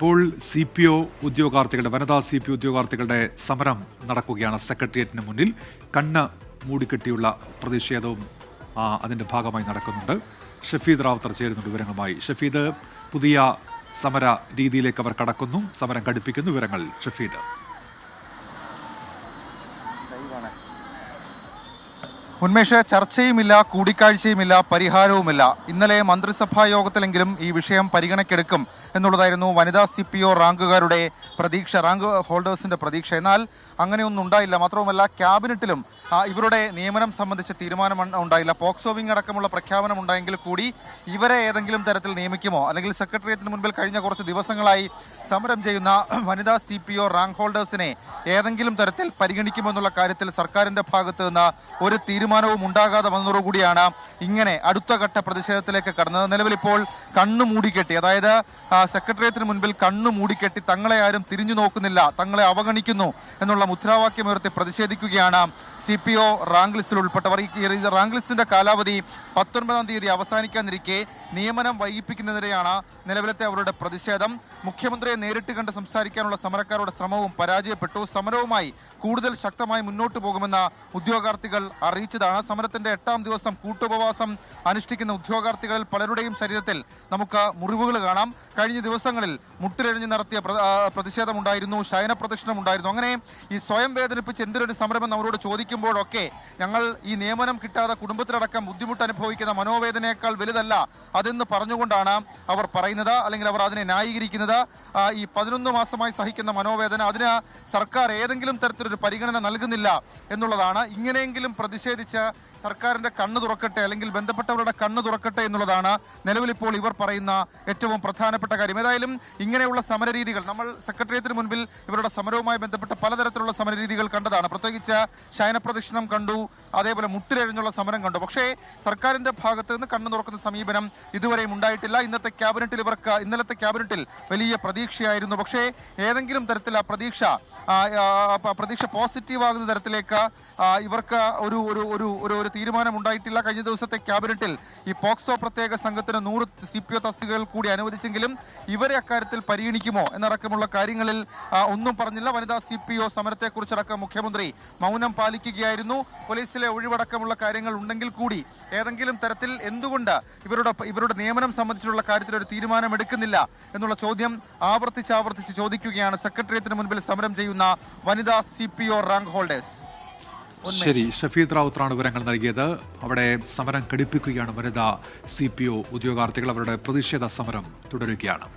ഇപ്പോൾ C P O ഉദ്യോഗാർത്ഥികളുടെ വനിതാ C P ഉദ്യോഗാർത്ഥികളുടെ സമരം നടക്കുകയാണ്. സെക്രട്ടേറിയറ്റിന് മുന്നിൽ കണ്ണ് മൂടിക്കെട്ടിയുള്ള പ്രതിഷേധവും അതിന്റെ ഭാഗമായി നടക്കുന്നുണ്ട്. ഷഫീദ് റാവുത്തർ ചേരുന്നുണ്ട് വിവരങ്ങളുമായി. ഷഫീദ് പുതിയ സമര രീതിയിലേക്ക് അവർ കടക്കുന്നു. സമരം കടുപ്പിക്കുന്നു വിവരങ്ങൾ ഷഫീദ്. ഉന്മേഷ ചർച്ചയുമില്ല കൂടിക്കാഴ്ചയുമില്ല പരിഹാരവുമില്ല. ഇന്നലെ മന്ത്രിസഭാ യോഗത്തിലെങ്കിലും ഈ വിഷയം പരിഗണക്കെടുക്കും എന്നുള്ളതായിരുന്നു വനിതാ സി പി ഒ റാങ്കുകാരുടെ പ്രതീക്ഷ റാങ്ക് ഹോൾഡേഴ്സിന്റെ പ്രതീക്ഷ. എന്നാൽ അങ്ങനെയൊന്നും ഉണ്ടായില്ല. മാത്രവുമല്ല ക്യാബിനറ്റിലും ഇവരുടെ നിയമനം സംബന്ധിച്ച തീരുമാനം ഉണ്ട- ഉണ്ടായില്ല. പോക്സോ വിങ് അടക്കമുള്ള പ്രഖ്യാപനം ഉണ്ടായെങ്കിൽ കൂടി ഇവരെ ഏതെങ്കിലും തരത്തിൽ നിയമിക്കുമോ? അല്ലെങ്കിൽ സെക്രട്ടേറിയറ്റിന് മുൻപിൽ കഴിഞ്ഞ കുറച്ച് ദിവസങ്ങളായി സമരം ചെയ്യുന്ന വനിതാ സി പി ഒ റാങ്ക് ഹോൾഡേഴ്സിനെ ഏതെങ്കിലും തരത്തിൽ പരിഗണിക്കുമോ എന്നുള്ള കാര്യത്തിൽ സർക്കാരിന്റെ ഭാഗത്ത് നിന്ന് ഒരു തീരുമാനവും ഉണ്ടാകാതെ വന്നതോടുകൂടിയാണ് ഇങ്ങനെ അടുത്ത ഘട്ട പ്രതിഷേധത്തിലേക്ക് കടന്നത്. നിലവിൽ ഇപ്പോൾ കണ്ണു മൂടിക്കെട്ടി. അതായത് സെക്രട്ടേറിയറ്റിന് മുൻപിൽ കണ്ണു മൂടിക്കെട്ടി തങ്ങളെ ആരും തിരിഞ്ഞു നോക്കുന്നില്ല തങ്ങളെ അവഗണിക്കുന്നു എന്നുള്ള മുദ്രാവാക്യം ഉയർത്തി പ്രതിഷേധിക്കുകയാണ് സി പി ഒ റാങ്ക് ലിസ്റ്റിൽ ഉൾപ്പെട്ടവർ. ഈ റാങ്ക് ലിസ്റ്റിന്റെ കാലാവധി പത്തൊൻപതാം തീയതി അവസാനിക്കാനിരിക്കെ നിയമനം വൈകിപ്പിക്കുന്നതിനെയാണ് നിലവിലത്തെ അവരുടെ പ്രതിഷേധം. മുഖ്യമന്ത്രിയെ നേരിട്ട് കണ്ട് സംസാരിക്കാനുള്ള സമരക്കാരുടെ ശ്രമവും പരാജയപ്പെട്ടു. സമരവുമായി കൂടുതൽ ശക്തമായി മുന്നോട്ട് പോകുമെന്ന് ഉദ്യോഗാർത്ഥികൾ അറിയിച്ചതാണ്. സമരത്തിന്റെ എട്ടാം ദിവസം കൂട്ടുപവാസം അനുഷ്ഠിക്കുന്ന ഉദ്യോഗാർത്ഥികളിൽ പലരുടെയും ശരീരത്തിൽ നമുക്ക് മുറിവുകൾ കാണാം. കഴിഞ്ഞ ദിവസങ്ങളിൽ മുട്ടിലെഴിഞ്ഞ് നടത്തിയ പ്രതിഷേധമുണ്ടായിരുന്നു. ശയന പ്രദക്ഷിണമുണ്ടായിരുന്നു അങ്ങനെ ഈ സ്വയം വേദനിപ്പിച്ച് എന്തിനൊരു സമരമെന്ന് അവരോട് ചോദിക്കുമ്പോഴൊക്കെ ഞങ്ങൾ ഈ നിയമനം കിട്ടാതെ കുടുംബത്തിലടക്കം ബുദ്ധിമുട്ട് അനുഭവിക്കുന്ന മനോവേദനയേക്കാൾ വലുതല്ല അതെന്ന് പറഞ്ഞുകൊണ്ടാണ് അവർ പറയുന്നത് അല്ലെങ്കിൽ അവർ അതിനെ ന്യായീകരിക്കുന്നത്. ഈ പതിനൊന്ന് മാസമായി സഹിക്കുന്ന മനോവേദന അതിന് സർക്കാർ ഏതെങ്കിലും തരത്തിലൊരു പരിഗണന നൽകുന്നില്ല എന്നുള്ളതാണ്. ഇങ്ങനെയെങ്കിലും പ്രതിഷേധിച്ച് സർക്കാരിന്റെ കണ്ണ് തുറക്കട്ടെ അല്ലെങ്കിൽ ബന്ധപ്പെട്ടവരുടെ കണ്ണ് തുറക്കട്ടെ എന്നുള്ളതാണ് നിലവിലിപ്പോൾ ഇവർ പറയുന്ന ഏറ്റവും പ്രധാനപ്പെട്ട കാര്യം. ഏതായാലും ഇങ്ങനെയുള്ള സമരരീതികൾ നമ്മൾ സെക്രട്ടേറിയറ്റിന് മുൻപിൽ ഇവരുടെ സമരവുമായി ബന്ധപ്പെട്ട പലതരത്തിലുള്ള സമരരീതികൾ കണ്ടതാണ്. പ്രത്യേകിച്ച് ശയനപ്രദക്ഷിണം കണ്ടു അതേപോലെ മുട്ടിലെഴിഞ്ഞുള്ള സമരം കണ്ടു. പക്ഷേ സർക്കാരിന്റെ ഭാഗത്ത് നിന്ന് കണ്ണു തുറക്കുന്ന സമീപനം ഇതുവരെയും ഉണ്ടായിട്ടില്ല. ഇന്നത്തെ ക്യാബിനറ്റിൽ ഇവർക്ക് ഇന്നലത്തെ ക്യാബിനറ്റിൽ വലിയ പ്രതീക്ഷയായിരുന്നു. പക്ഷേ ഏതെങ്കിലും തരത്തിൽ ആ പ്രതീക്ഷ പ്രതീക്ഷ പോസിറ്റീവ് ആകുന്ന തരത്തിലേക്ക് ഇവർക്ക് ഒരു ഒരു ഒരു ഒരു ഒരു തീരുമാനം ഉണ്ടായിട്ടില്ല. കഴിഞ്ഞ ദിവസത്തെ ക്യാബിനറ്റിൽ ഈ പോക്സോ പ്രത്യേക സംഘത്തിന് നൂറ് സി പി ഒ തസ്തികകൾ കൂടി അനുവദിച്ചെങ്കിലും ഇവരെ അക്കാര്യത്തിൽ പരിഗണിക്കുമോ എന്നടക്കമുള്ള കാര്യങ്ങളിൽ ഒന്നും പറഞ്ഞില്ല. വനിതാ സി പി ഒ സമരത്തെക്കുറിച്ചടക്കം മുഖ്യമന്ത്രി മൗനം പാലിക്കുകയായിരുന്നു പോലീസിലെ ഒഴിവടക്കമുള്ള കാര്യങ്ങൾ ഉണ്ടെങ്കിൽ കൂടി ഏതെങ്കിലും തരത്തിൽ എന്തുകൊണ്ട് ഇവരുടെ ഇവരുടെ നിയമനം സംബന്ധിച്ചുള്ള കാര്യത്തിൽ ഒരു തീരുമാനം എടുക്കുന്നില്ല എന്നുള്ള ചോദ്യം ആവർത്തിച്ചാവർത്തിച്ച് ആവർത്തിച്ച് ചോദിക്കുകയാണ്. സെക്രട്ടേറിയറ്റിന് മുൻപിൽ സമരം ചെയ്യുന്ന വനിതാ C P O rank holders. ശരി ഷഫീദ് റാവുത്താണ് വിവരങ്ങൾ നൽകിയത്. അവിടെ സമരം കടുപ്പിക്കുകയാണ് വനിതാ സി പി ഒ ഉദ്യോഗാർത്ഥികൾ. അവരുടെ പ്രതിഷേധ സമരം തുടരുകയാണ്.